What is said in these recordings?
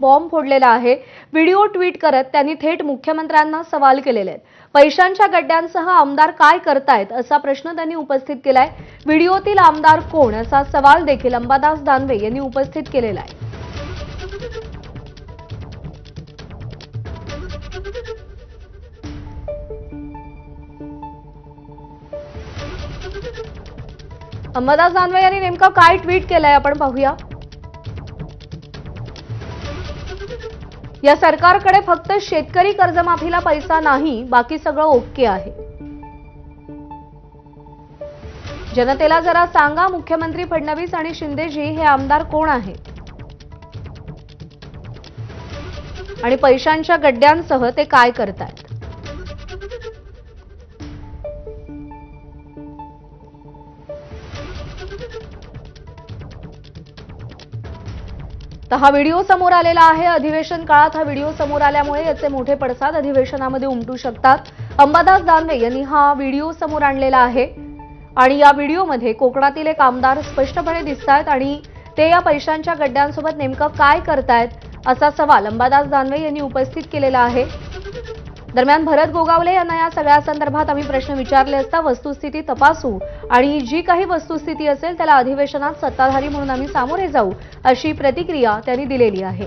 Bomb फोडलेला आहे. Video tweet करत त्यांनी थेट मुख्यमंत्र्यांना सवाल केलेले आहेत. पैशांच्या गड्ड्यांसह आमदार काय करतायत असा प्रश्न त्यांनी उपस्थित केलाय. व्हिडिओतील आमदार कोण असा सवाल देखील अंबादास दानवे यांनी उपस्थित केलेला आहे. अंबादास दानवे यांनी नेमकं काय ट्विट केलंय आपण पाहूया. या सरकारकडे फक्त शेतकरी कर्जमाफीला पैसा नाही बाकी सगळं ओके आहे. जनतेला जरा सांगा मुख्यमंत्री फडणवीस आणि शिंदेजी हे आमदार कोण आहेत? आणि पैशांच्या गड्ड्यांसह ते काय करतायत? तर हा व्हिडिओ समोर आलेला आहे. अधिवेशन काळात हा व्हिडिओ समोर आल्यामुळे याचे मोठे पडसाद अधिवेशनामध्ये उमटू शकतात. अंबादास दानवे यांनी हा व्हिडिओ समोर आणलेला आहे. आणि या व्हिडिओमध्ये कोकणातील एक आमदार स्पष्टपणे दिसत आहेत आणि ते या पैशांच्या गड्ड्यांसोबत नेमकं काय करतायत असा सवाल अंबादास दानवे यांनी उपस्थित केलेला आहे. दरम्यान भरत गोगावले यांना या सगळ्या संदर्भात आम्ही प्रश्न विचारले असता वस्तुस्थिती तपासू आणि जी काही वस्तुस्थिती असेल त्याला अधिवेशनात सत्ताधारी म्हणून आम्ही सामोरे जाऊ अशी प्रतिक्रिया त्यांनी दिलेली आहे.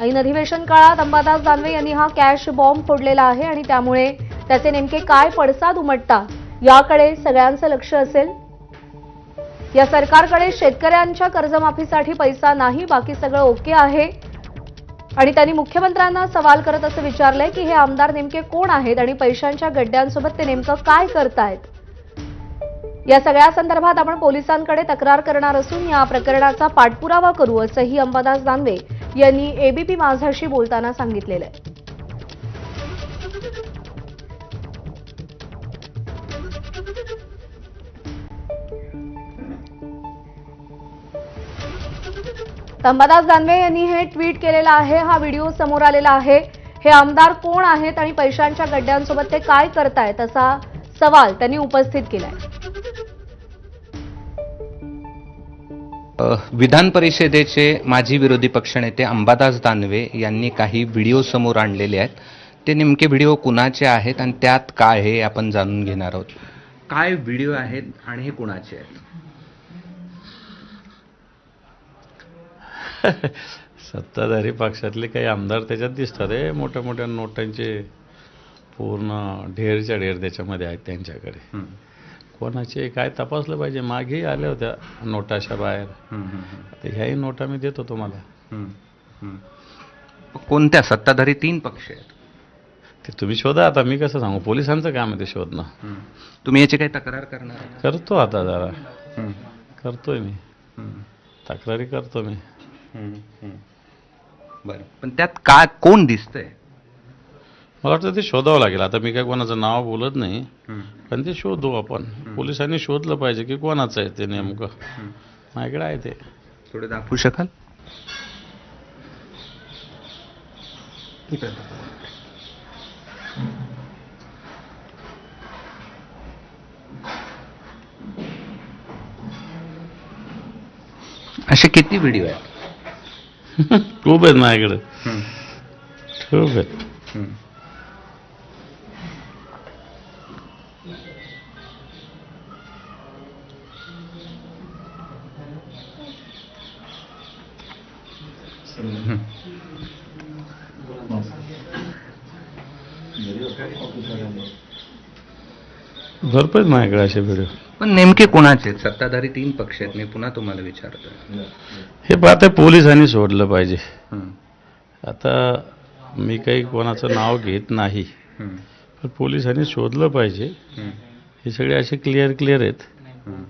ऐन अधिवेशन काळात अंबादास दानवे यांनी हा कॅश बॉम्ब फोडलेला आहे आणि त्यामुळे त्याचे नेमके काय पडसाद उमटतात याकडे सगळ्यांचं लक्ष असेल. या सरकारकडे शेतकऱ्यांच्या कर्जमाफीसाठी पैसा नाही बाकी सगळं ओके आहे. आणि त्यांनी मुख्यमंत्र्यांना सवाल करत असं विचारलंय की हे आमदार नेमके कोण आहेत आणि पैशांच्या गड्ड्यांसोबत ते नेमकं काय करतायत? या सगळ्या संदर्भात आपण पोलिसांकडे तक्रार करणार असून या प्रकरणाचा पाठपुरावा करू असंही अंबादास दानवे यांनी एबीपी माझाशी बोलताना सांगितलेलं आहे. अंबादास दानवे यांनी हे ट्विट केलेलं आहे हा व्हिडिओ समोर आलेला आहे. हे आमदार कोण आहेत आणि पैशांच्या गड्ड्यांसोबत ते काय करतायत असा सवाल त्यांनी उपस्थित केलाय. विधान परिषदेचे माजी विरोधी पक्षनेते अंबादास दानवे यांनी काही व्हिडिओ समोर आणलेले आहेत. ते नेमके व्हिडिओ कुणाचे आहेत आणि त्यात काय हे आपण जाणून घेणार आहोत. काय व्हिडिओ आहेत आणि हे कुणाचे आहेत? सत्ताधारी पक्षातले काही आमदार त्याच्यात दिसतात. आहे मोठ्या मोठ्या नोटांचे पूर्ण ढेरच्या ढेर त्याच्यामध्ये आहेत त्यांच्याकडे. हं, कोणाचे काय तपासलं पाहिजे? मागेही आल्या होत्या नोटाच्या बाहेर. हं, हं, हं, तर ह्याही नोटा मी देतो तुम्हाला. हं, हं. कोणत्या सत्ताधारी तीन पक्ष आहेत? ते तुम्ही शोधा. आता मी कसं सांगू? पोलिसांचं काम आहे ते शोधणं. हं. तुम्ही याची काही तक्रार करणार? करतो आता जरा. हं, करतोय मी. हं, तक्रारी करतो मी. हं, हं. बरं. पण त्यात काय कोण दिसतंय? मला वाटतं ते शोधावं लागेल. आता मी काय कोणाचं नाव बोलत नाही हं, पण ते शोधू आपण. पोलिसांनी शोधलं पाहिजे की कोणाचं आहे ते नेमकं. माझ्याकडे आहे ते. थोडे दाखवू शकाल? असे किती व्हिडिओ आहेत? खूप आहेत माझ्याकडे हं, खूप आहेत हं. हं. भरपूर माझ्याकडे असे व्हिडिओ पण नेमके कोणाचे आहेत? सत्ताधारी तीन पक्ष आहेत. मी पुन्हा तुम्हाला विचारतो हे पाहते पोलिसांनी सोडलं पाहिजे. हं, आता मी काही कोणाचं नाव घेत नाही हं, पण पोलिसांनी शोधलं पाहिजे. हं, हे सगळे असे क्लिअर क्लिअर आहेत. हं.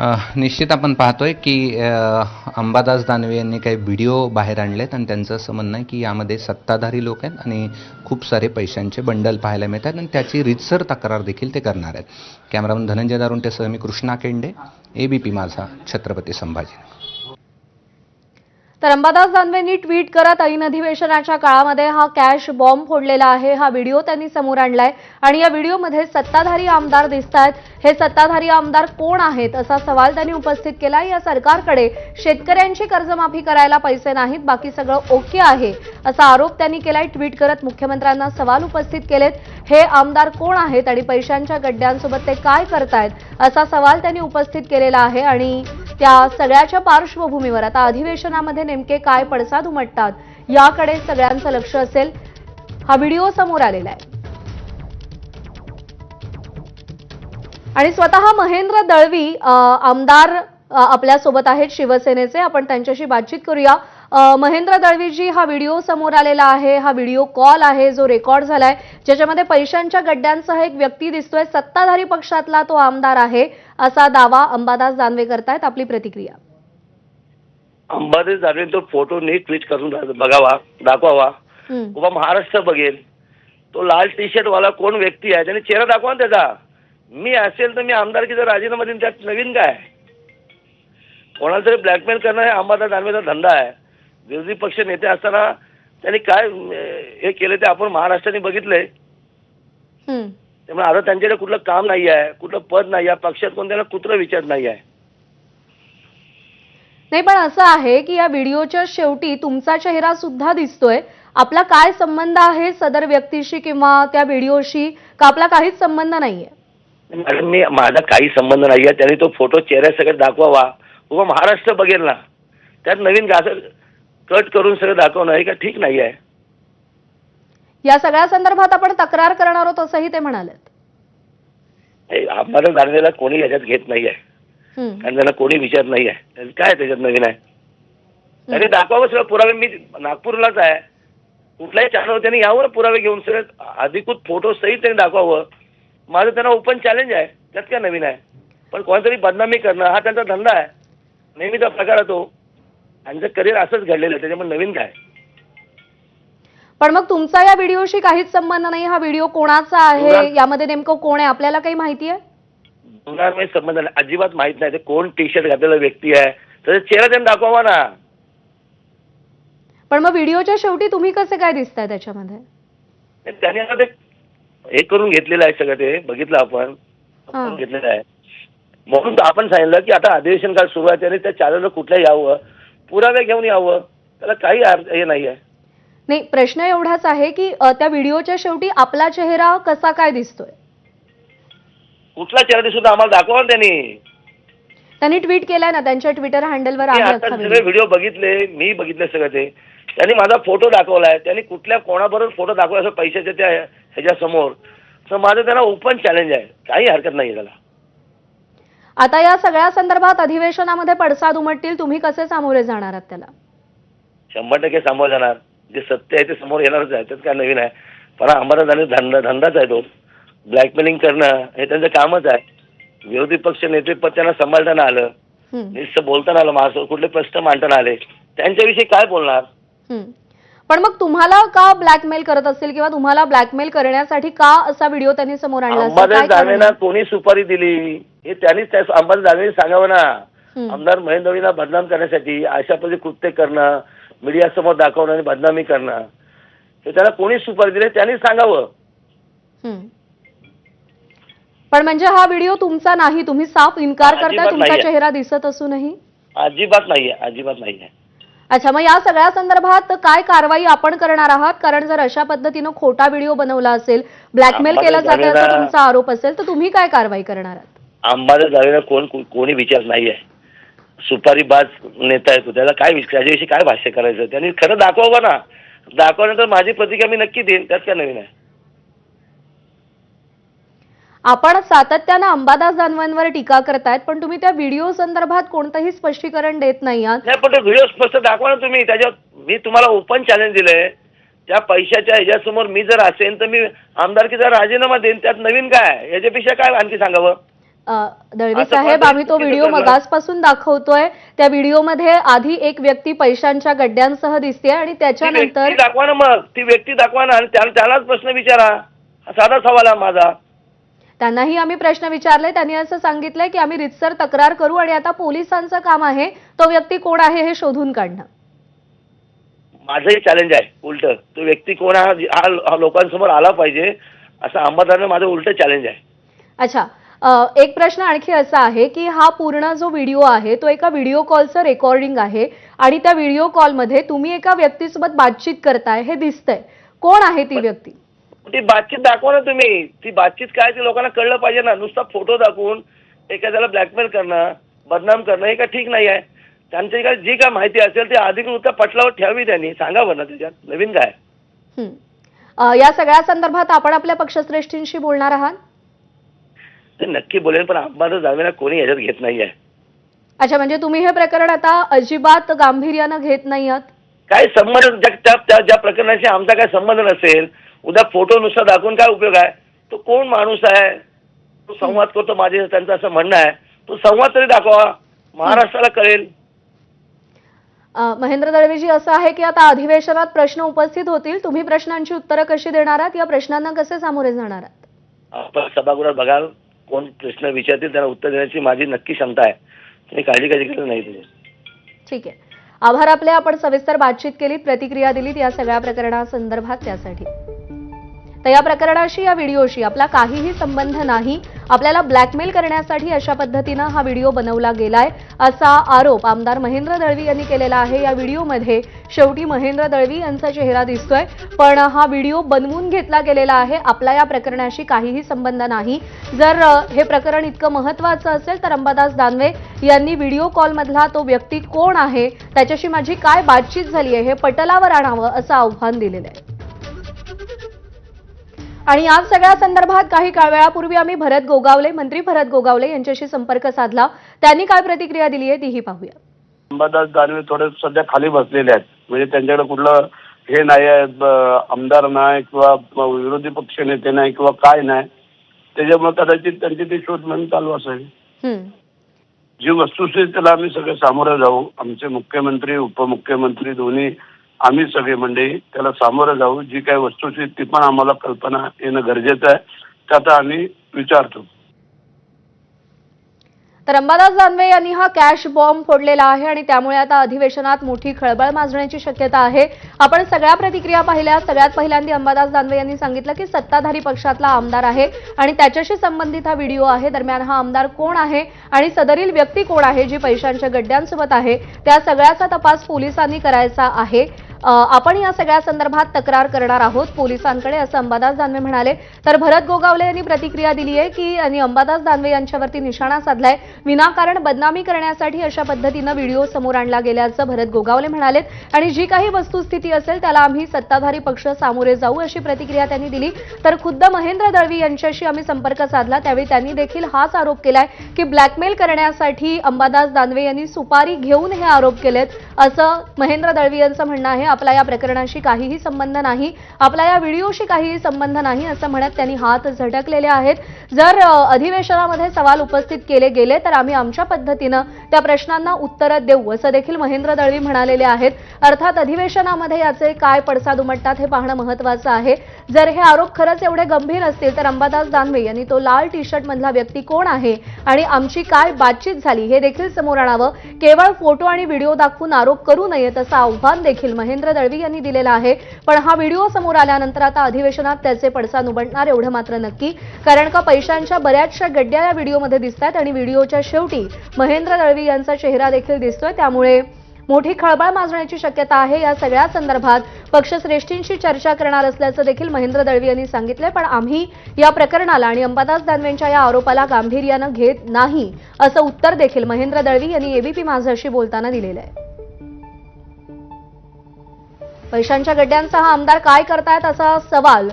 निश्चित आपण पाहतोय की अंबादास दानवे यांनी काही व्हिडिओ बाहेर आणलेत आणि त्यांचं असं म्हणणं आहे की यामध्ये सत्ताधारी लोक आहेत आणि खूप सारे पैशांचे बंडल पाहायला मिळतात आणि त्याची रितसर तक्रार देखील ते करणार आहेत. कॅमेरामन धनंजय दारुंटेसह मी Krishna Kende A B P Majha Chhatrapati Sambhaji तर अंबादास दानवेंनी ट्विट करत ऐन अधिवेशनाच्या काळामध्ये हा कॅश बॉम्ब फोडलेला आहे. हा व्हिडिओ त्यांनी समोर आणलाय आणि या व्हिडिओमध्ये सत्ताधारी आमदार दिसत आहेत हे सत्ताधारी आमदार कोण आहेत असा सवाल त्यांनी उपस्थित केला या सरकारकडे शेतकऱ्यांची कर्जमाफी करायला पैसे नाहीत बाकी सगळं ओके आहे असा आरोप त्यांनी केलाय. ट्विट करत मुख्यमंत्र्यांना सवाल उपस्थित केलेत. हे आमदार कोण आहेत आणि पैशांच्या गड्ड्यांसोबत ते काय करतायत असा सवाल त्यांनी उपस्थित केलेला आहे आणि त्या सगळ्याच्या पार्श्वभूमीवर आता अधिवेशनामध्ये नेमके काय पडसाद उमटतात याकडे सगळ्यांचं लक्ष असेल. हा व्हिडिओ समोर आलेला आहे. आणि स्वतः महेंद्र दळवी आमदार आपल्यासोबत आहेत शिवसेनेचे. आपण त्यांच्याशी बातचीत करूया. महेंद्र दळवीजी हा व्हिडिओ समोर आलेला आहे. हा व्हिडिओ कॉल आहे जो रेकॉर्ड झालाय ज्याच्यामध्ये पैशांच्या गड्ड्यांसह एक व्यक्ती दिसतोय. सत्ताधारी पक्षातला तो आमदार आहे असा दावा अंबादास दानवे करतायत. आपली प्रतिक्रिया. अंबादास दानवे तो फोटो नीट ट्विट करून बघावा दाखवावा. उभा महाराष्ट्र बघेल. तो लाल टी शर्ट वाला कोण व्यक्ती आहे? त्याने चेहरा दाखवा ना त्याचा. मी असेल तर मी आमदारकीचा राजीनामा देईन. त्यात नवीन काय? कोणाला तरी ब्लॅकमेल करणं हे अंबादास दानवेचा धंदा आहे. विरोधी पक्ष नेते असताना त्यांनी काय हे केलं ते आपण महाराष्ट्राने बघितलंय हं. त्यामुळे आता त्यांच्याकडे कुठलं काम नाही आहे कुठलं पद नाही आहे पक्षात कोण त्यांना कुत्र विचार नाही आहे नाही पण असं आहे की या व्हिडिओच्या शेवटी तुमचा चेहरा सुद्धा दिसतोय. आपला काय संबंध आहे सदर व्यक्तीशी किंवा त्या व्हिडिओशी? का आपला काहीच संबंध नाहीये? मॅडम मी माझा काही संबंध नाही आहे त्यांनी तो फोटो चेहऱ्या सगळं दाखवावा. उभं महाराष्ट्र बघेल ना. त्यात नवीन असं कट करून सगळं दाखवणं हे का ठीक नाही आहे या सगळ्या संदर्भात आपण तक्रार करणार आहोत असंही ते म्हणाले हे आम्हाला दानवेला कोणी याच्यात घेत नाही आहे आणि त्यांना कोणी विचार नाही आहे. काय त्याच्यात नवीन आहे? त्यांनी दाखवावं सगळं पुरावे. मी नागपूरलाच आहे. कुठल्याही चॅनलवर त्यांनी यावर पुरावे घेऊन सगळे अधिकृत फोटो सहित त्यांनी दाखवावं. माझं त्यांना ओपन चॅलेंज आहे. त्यात काय नवीन आहे? पण कोणतरी बदनामी करणं हा त्यांचा धंदा आहे. नेहमीचा प्रकार आहे तो. त्यांचं करिअर असंच घडलेलं आहे. त्याच्यामुळे नवीन काय? पण मग तुमचा या व्हिडिओशी काहीच संबंध नाही. हा व्हिडिओ कोणाचा आहे? यामध्ये नेमकं कोण आहे? आपल्याला काही माहिती आहे? दोघांमध्ये संबंध नाही. अजिबात माहीत नाही. ते कोण टी शर्ट घातलेला व्यक्ती आहे. त्याचा चेहरा त्यांनी दाखवावा ना. पण मग व्हिडिओच्या शेवटी तुम्ही कसे काय दिसताय त्याच्यामध्ये? त्यांनी आता ते हे करून घेतलेलं आहे सगळं ते. बघितलं आपण. हा. आपण घेतलेलं आहे. म्हणून तर आपण सांगितलं की आता अधिवेशन काळ सुरू आहे. त्याने त्या चॅनलला कुठल्या यावं. पुरावे घेऊन यावं. त्याला काही अर्थ हे नाही आहे. नाही प्रश्न एवढाच आहे की अ, त्या व्हिडिओच्या शेवटी आपला चेहरा कसा काय दिसतोय? कुठला चेहरा सुद्धा आम्हाला दाखवा त्यांनी. त्यांनी ट्विट केलाय ना त्यांच्या ट्विटर हँडलवर मी आहे आता अख्खा सगळे व्हिडिओ बघितले मी बघितले सगळं ते. त्यांनी माझा फोटो दाखवलाय त्यांनी कुठल्या कोणाबरोबर फोटो दाखवला असं पैशाच्या त्या ह्याच्यासमोर. तर माझं त्यांना ओपन चॅलेंज आहे. काही हरकत नाही त्याला. आता या सगळ्या संदर्भात अधिवेशनामध्ये पडसाद उमटतील तुम्ही कसे सामोरे जाणार आहात त्याला? शंभर टक्के समोर जाणार. जे सत्य आहे ते समोर येणारच आहे त्यात काय नवीन आहे. पण आम्हाला जाणे धंदा धंदाच आहे तो. ब्लॅकमेलिंग करणं हे त्यांचं कामच आहे विरोधी पक्ष नेतेपद त्यांना सांभाळताना आलं नुसतं बोलताना आलं माझं कुठले प्रश्न मांडताना आले त्यांच्याविषयी काय बोलणार. पण मग तुम्हाला का ब्लॅकमेल करत असतील किंवा तुम्हाला ब्लॅकमेल करण्यासाठी का असा व्हिडिओ त्यांनी समोर आणला असेल? अंबादास दानवेना? कोणी सुपारी दिली हे त्यांनीच त्या अंबादास दानवेने सांगावं ना. आमदार महेंद्र दळवींना बदनाम करण्यासाठी अशा पद्धती कृत्य करणं मीडियासमोर दाखवणं आणि बदनामी करणं हे त्याला कोणी सुपारी दिली त्यांनीच सांगावं. पण म्हणजे हा व्हिडिओ तुमचा नाही तुम्ही साफ इन्कार अजिबात करताय तुमचा नाहीये. चेहरा दिसत असूनही? अजिबात नाहीये अजिबात नाहीये. अच्छा मग या सगळ्या संदर्भात काय कारवाई आपण करणार आहात? कारण जर अशा पद्धतीनं खोटा व्हिडिओ बनवला असेल ब्लॅकमेल आम्हाला केलं जातं असा जाणीला- तुमचा आरोप असेल तर तुम्ही काय कारवाई करणार आहात? अंबादास दानवेला कोण को- कोणी विचार नाहीये. सुपारीबाज नेता येतो त्याला काय विच- त्याच्याविषयी काय भाष्य करायचं? त्यांनी खरं दाखवावं ना. दाखवल्यानंतर माझी प्रतिक्रिया मी नक्की देईन त्यात काय नवीन आहे. आपण सातत्यानं अंबादास दानवांवर टीका करतायत पण तुम्ही त्या व्हिडिओ संदर्भात कोणतंही स्पष्टीकरण देत नाही आहात. नाही पण तो व्हिडिओ स्पष्ट दाखवा ना तुम्ही. त्याच्यात मी तुम्हाला ओपन चॅलेंज दिलंय. त्या पैशाच्या ह्याच्यासमोर मी जर असेन तर मी आमदारकीचा राजीनामा देईन. त्यात नवीन काय याच्यापेक्षा काय आणखी सांगावं? अ, दळवी असं साहेब पण आम्ही तो व्हिडिओ करणार. मगासपासून दाखवतोय. त्या व्हिडिओमध्ये आधी एक व्यक्ती पैशांच्या गड्ड्यांसह दिसते आणि ती त्याच्यानंतर व्यक्ती दाखवा ना मग. ती व्यक्ती दाखवा ना आणि त्या- त्यालाच प्रश्न विचारा. साधा सवाल आहे माझा. त्यांनाही आम्ही प्रश्न विचारले त्यांनी असं सांगितलंय की आम्ही रितसर तक्रार करू आणि आता पोलिसांचं काम आहे तो व्यक्ती कोण आहे हे शोधून काढणं. माझंही चॅलेंज आहे उलट. तो व्यक्ती कोण हा लोकांसमोर आला पाहिजे असं अंबादानं माझं उलट चॅलेंज आहे. अच्छा एक प्रश्न आणखी असा आहे की हा पूर्ण जो व्हिडिओ आहे तो एका व्हिडिओ कॉलचं रेकॉर्डिंग आहे आणि त्या व्हिडिओ कॉलमध्ये तुम्ही एका व्यक्तीसोबत बातचीत करताय हे दिसतंय. कोण आहे ती व्यक्ती? ती बातचीत दाखवा ना तुम्ही. ती बातचीत काय ते लोकांना कळलं पाहिजे ना. नुसता फोटो दाखवून एखाद्याला ब्लॅकमेल करणं बदनाम करणं हे काय ठीक नाही आहे. त्यांची काय जी काय माहिती असेल ती अधिकृत पटलावर ठेवावी त्यांनी. सांगा बरं ना त्याच्यात. नवीन काय? हं. अ, या सगळ्या संदर्भात आपण आपल्या पक्षश्रेष्ठींशी बोलणार आहात? ते नक्की बोलेल पण अंबादास दानवेला कोणी ह्याच्यात घेत नाही आहे अच्छा म्हणजे तुम्ही हे प्रकरण आता अजिबात गांभीर्यानं घेत नाही आहात काय संबंध ज्या त्या त्या- ज्या प्रकरणाशी आमचा काय संबंध नसेल उद्या फोटो नुसता दाखवून काय उपयोग आहे? तो कोण माणूस आहे? तो संवाद करतो माझे त्यांचं असं म्हणणं आहे. तो संवाद तरी दाखवा. महाराष्ट्राला कळेल. महेंद्र दळवीजी असं आहे की आता अधिवेशनात प्रश्न उपस्थित होतील. तुम्ही प्रश्नांची उत्तरं कशी देणार आहात? या प्रश्नांना कसे सामोरे जाणार आहात? आपण सभागृहात बघाल कोण प्रश्न विचारतील त्यांना उत्तर देण्याची माझी नक्की क्षमता आहे. तुम्ही काळजी कधी करत नाही तुम्ही ठीक आहे. आभार आपले. आपण सविस्तर बातचीत केलीत प्रतिक्रिया दिलीत या सगळ्या प्रकरणासंदर्भात त्यासाठी. तर या प्रकरणाशी या व्हिडिओशी आपला काहीही संबंध नाही. आपल्याला ब्लॅकमेल करण्यासाठी अशा पद्धतीनं हा व्हिडिओ बनवला गेलाय असा आरोप आमदार महेंद्र दळवी यांनी केलेला आहे. या व्हिडिओमध्ये शेवटी महेंद्र दळवी यांचा चेहरा दिसतोय पण हा व्हिडिओ बनवून घेतला गेलेला आहे. आपला या प्रकरणाशी काहीही संबंध नाही. जर हे प्रकरण इतकं महत्वाचं असेल तर अंबादास दानवे यांनी व्हिडिओ कॉलमधला तो व्यक्ती कोण आहे? त्याच्याशी माझी काय बातचीत झाली आहे? हे पटलावर आणावं असं आव्हान दिलेलं आहे. आणि या सगळ्या संदर्भात काही काळ वेळापूर्वी आम्ही भरत गोगावले मंत्री भरत गोगावले यांच्याशी संपर्क साधला. त्यांनी काय प्रतिक्रिया दिली आहे तीही पाहूया. अंबादास दानवे थोडे सध्या खाली बसलेले आहेत. म्हणजे त्यांच्याकडे कुठलं हे नाही आहे आमदार नाही किंवा विरोधी पक्ष नेते नाही किंवा काय नाही. त्याच्यामुळे कदाचित त्यांची ती शोध मोहीम चालू असेल हम्म. जी वस्तुस्थिती त्याला आम्ही सगळे सामोरे जाऊ आमचे मुख्यमंत्री उपमुख्यमंत्री दोन्ही आम्ही सगळे मंडळी त्याला सामोरं जाऊ. जी काही वस्तूची ती पण आम्हाला कल्पना येणं गरजेचं आहे. त्याचा आता आम्ही विचारतो. तर अंबादास दानवे यांनी हा कॅश बॉम्ब फोडलेला आहे आणि त्यामुळे आता अधिवेशनात मोठी खळबळ माजण्याची शक्यता आहे. आपण सगळ्या प्रतिक्रिया पाहिल्या. सगळ्यात पहिल्यांदा अंबादास दानवे यांनी सांगितलं की सत्ताधारी पक्षातला आमदार आहे आणि त्याच्याशी संबंधित हा व्हिडिओ आहे. दरम्यान हा आमदार कोण आहे आणि सदरील व्यक्ती कोण आहे जी पैशांच्या गड्ड्यांसोबत आहे? त्या सगळ्याचा तपास पोलिसांनी करायचा आहे. आपण या सगळ्या संदर्भात तक्रार करणार आहोत. पोलिसांकडे असं अंबादास दानवे म्हणाले तर भरत गोगावले यांनी प्रतिक्रिया दिली आहे की यांनी अंबादास दानवे यांच्यावरती निशाणा साधलाय. विनाकारण बदनामी करण्यासाठी अशा पद्धतीनं व्हिडिओ समोर आणला गेल्याचं भरत गोगावले म्हणालेत. आणि जी काही वस्तुस्थिती असेल त्याला आम्ही सत्ताधारी पक्ष सामोरे जाऊ अशी प्रतिक्रिया त्यांनी दिली. तर खुद्द महेंद्र दळवी यांच्याशी आम्ही संपर्क साधला. त्यावेळी त्यांनी देखील हाच आरोप केलाय की ब्लॅकमेल करण्यासाठी अंबादास दानवे यांनी सुपारी घेऊन हे आरोप केलेत असं महेंद्र दळवी यांचं म्हणणं आहे. आपला या प्रकरणाशी काहीही संबंध नाही आपला या व्हिडिओशी काहीही संबंध नाही असं म्हणत त्यांनी हात झटकलेले आहेत. जर अधिवेशनामध्ये सवाल उपस्थित केले गेले तर आम्ही आमच्या पद्धतीनं त्या प्रश्नांना उत्तरं देऊ असं देखील महेंद्र दळवी म्हणालेले आहेत. अर्थात अधिवेशनामध्ये याचे काय पडसाद उमटतात हे पाहणं महत्वाचं आहे. जर हे आरोप खरंच एवढे गंभीर असतील तर अंबादास दानवे यांनी तो लाल टी शर्ट मधला व्यक्ती कोण आहे आणि आमची काय बातचीत झाली हे देखील समोर आणावं. केवळ फोटो आणि व्हिडिओ दाखवून आरोप करू नयेत असं आव्हान देखील महेंद्र दळवी यांनी दिलेला आहे. पण हा व्हिडिओ समोर आल्यानंतर आता अधिवेशनात त्याचे पडसाद उमटणार एवढं मात्र नक्की. कारण का पैशांच्या बऱ्याचशा गड्ड्या या व्हिडिओमध्ये दिसत आहेत आणि व्हिडिओच्या शेवटी महेंद्र दळवी यांचा चेहरा देखील दिसतोय. त्यामुळे मोठी खळबळ माजण्याची शक्यता आहे या सगळ्या संदर्भात पक्षश्रेष्ठींशी चर्चा करणार असल्याचं देखील महेंद्र दळवी यांनी सांगितलंय. पण आम्ही या प्रकरणाला आणि अंबादास दानवेंच्या या आरोपाला गांभीर्यानं घेत नाही असं उत्तर देखील महेंद्र दळवी यांनी एबीपी माझाशी बोलताना दिलेलं आहे. पैशांच्या गड्ड्यांचा हा आमदार काय करतायत असा सवाल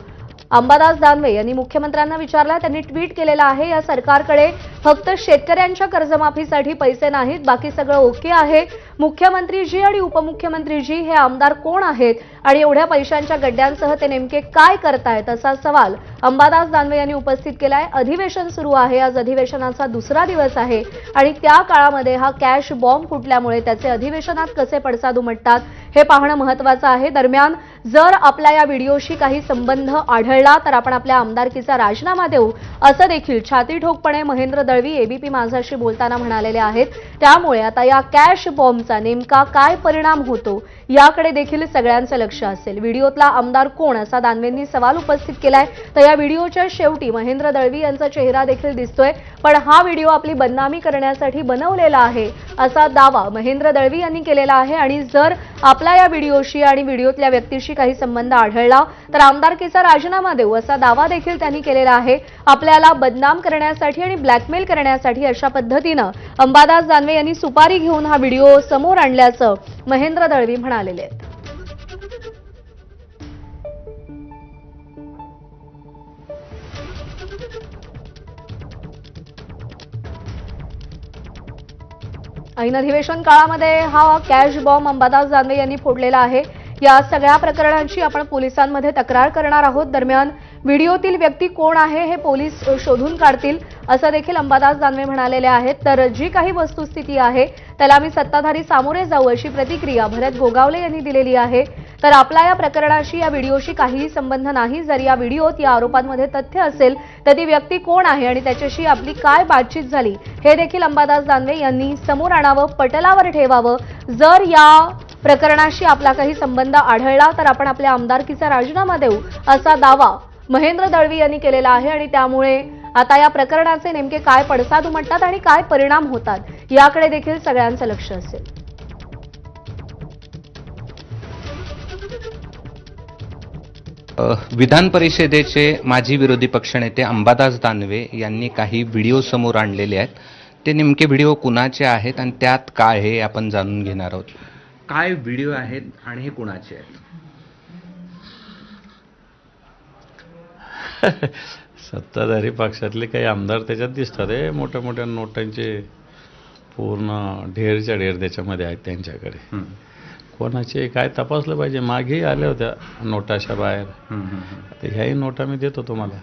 अंबादास दानवे यांनी मुख्यमंत्र्यांना विचारला त्यांनी ट्विट केलेलं आहे या सरकारकडे फक्त शेतकऱ्यांच्या कर्जमाफीसाठी पैसे नाहीत बाकी सगळं ओके आहे. मुख्यमंत्रीजी आणि उपमुख्यमंत्रीजी हे आमदार कोण आहेत आणि एवढ्या पैशांच्या गड्ड्यांसह ते नेमके काय करतायत असा सवाल अंबादास दानवे यांनी उपस्थित केलाय. अधिवेशन सुरू आहे. आज अधिवेशनाचा दुसरा दिवस आहे आणि त्या काळामध्ये हा कॅश बॉम्ब फुटल्यामुळे त्याचे अधिवेशनात कसे पडसाद उमटतात हे पाहणं महत्वाचं आहे. दरम्यान जर आपल्या या व्हिडिओशी काही संबंध आढळला तर आपण आपल्या आमदारकीचा राजीनामा देऊ असं देखील छाती ठोकपणे महेंद्र दळवी एबीपी माझाशी बोलताना म्हणालेले आहेत. त्यामुळे आता या कॅश बॉम्ब व्हिडिओचा नेमका काय परिणाम होतो याकडे देखील सगळ्यांचं लक्ष असेल. व्हिडिओतला आमदार कोण असा दानवेंनी सवाल उपस्थित केलाय. तर या व्हिडिओच्या शेवटी महेंद्र दळवी यांचा चेहरा देखील दिसतोय. पण हा व्हिडिओ आपली बदनामी करण्यासाठी बनवलेला आहे असा दावा महेंद्र दळवी यांनी केलेला आहे. आणि जर आपला या व्हिडिओशी आणि व्हिडिओतल्या व्यक्तीशी काही संबंध आढळला तर आमदारकीचा राजीनामा देऊ असा दावा देखील त्यांनी केलेला आहे. आपल्याला बदनाम करण्यासाठी आणि ब्लॅकमेल करण्यासाठी अशा पद्धतीनं अंबादास दानवे यांनी सुपारी घेऊन हा व्हिडिओ समोर आणल्याचं महेंद्र दळवी म्हणालेले आहेत. ऐन अधिवेशन काळामध्ये हा कॅश बॉम्ब अंबादास दानवे यांनी फोडलेला आहे. या सगळ्या प्रकरणांची आपण पोलिसांमध्ये तक्रार करणार आहोत. दरम्यान व्हिडिओतील व्यक्ती कोण आहे हे पोलीस शोधून काढतील असं देखील अंबादास दानवे म्हणालेले आहेत. तर जी काही वस्तुस्थिती आहे त्याला आम्ही सत्ताधारी सामोरे जाऊ अशी प्रतिक्रिया भरत गोगावले यांनी दिलेली आहे. तर आपला या प्रकरणाशी या व्हिडिओशी काहीही संबंध नाही. जर या व्हिडिओत या आरोपांमध्ये तथ्य असेल तर ती व्यक्ती कोण आहे आणि त्याच्याशी आपली काय बातचीत झाली? हे देखील अंबादास दानवे यांनी समोर आणावं पटलावर ठेवावं. जर या प्रकरणाशी आपला काही संबंध आढळला तर आपण आपल्या आमदारकीचा राजीनामा देऊ असा दावा महेंद्र दळवी यांनी केलेला आहे. आणि त्यामुळे आता या प्रकरणाचे नेमके काय पडसाद उमटतात आणि काय परिणाम होतात याकडे देखील सगळ्यांचं लक्ष असेल. विधान परिषदेचे माजी विरोधी पक्षनेते अंबादास दानवे यांनी काही व्हिडिओ समोर आणलेले आहेत. ते नेमके व्हिडिओ कुणाचे आहेत आणि त्यात काय हे आपण जाणून घेणार आहोत. काय व्हिडिओ आहेत आणि हे कुणाचे आहेत? सत्ताधारी पक्षातले काही आमदार त्याच्यात दिसतात आहे मोठ्या मोठ्या नोटांचे पूर्ण ढेरच्या ढेर त्याच्यामध्ये आहेत त्यांच्याकडे. हं. कोणाचे काय तपासलं पाहिजे? मागेही आल्या होत्या नोटाच्या बाहेर. तर ह्याही नोटा मी देतो तुम्हाला.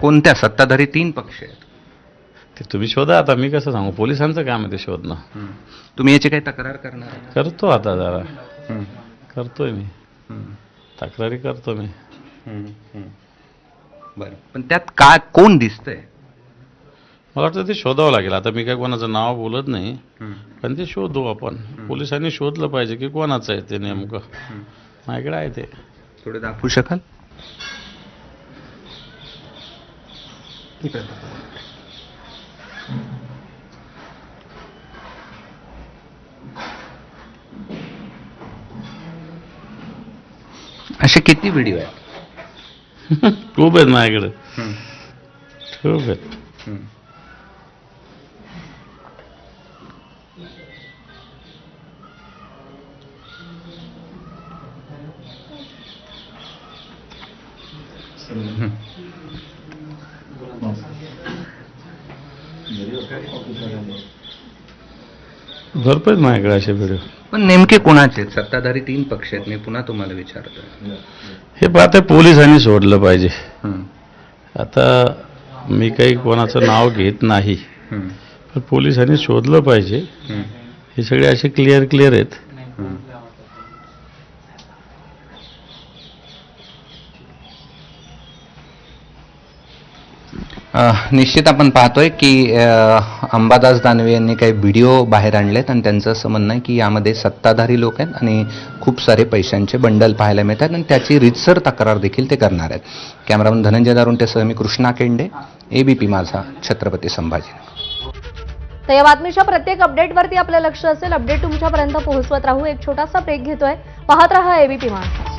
कोणत्या सत्ताधारी तीन पक्ष आहेत? ते तुम्ही शोधा आता मी कसं सांगू? पोलिसांचं काम आहे ते शोधणं. तुम्ही याची काही तक्रार करणार? करतो आता जरा. करतोय मी. हं, तक्रारी करतो मी. बरं. पण त्यात काय कोण दिसतंय? मला वाटतं ते शोधावं लागेल. आता मी काय कोणाचं नाव बोलत नाही. पण ते शोधू आपण. पोलिसांनी शोधलं पाहिजे की कोणाचं आहे ते नेमकं. माझ्याकडे आहे ते. थोडं दाखवू शकाल असे किती व्हिडिओ आहेत? खूप आहेत माझ्याकडे. हं, खूप आहेत. भरपूर माझ्याकडे असे व्हिडिओ पण नेमके कोणाचे? आहेत? सत्ताधारी तीन पक्ष आहेत. मी पुन्हा तुम्हाला विचारतो हे पाहते पोलिसांनी सोडलं पाहिजे. हं, आता मी काही कोणाचं नाव घेत नाही. हं, पण पोलिसांनी शोधलं पाहिजे. हं, हे सगळे असे क्लिअर क्लिअर आहेत हं. अ, निश्चित आपण पाहतोय की अंबादास दानवे यांनी काही व्हिडिओ बाहेर आणलेत आणि त्यांचं असं म्हणणं आहे की यामध्ये सत्ताधारी लोक आहेत आणि खूप सारे पैशांचे बंडल पाहायला मिळतात आणि त्याची रितसर तक्रार देखील ते करणार आहेत. कॅमेरामन धनंजय दारुंटेसह मी कृष्णा केंडे एबीपी माझा छत्रपती संभाजी तर या बातमीच्या प्रत्येक अपडेटवरती आपलं लक्ष असेल. अपडेट तुमच्यापर्यंत पोहोचवत राहू. एक छोटासा ब्रेक घेतोय. पाहत राहा एबीपी माझा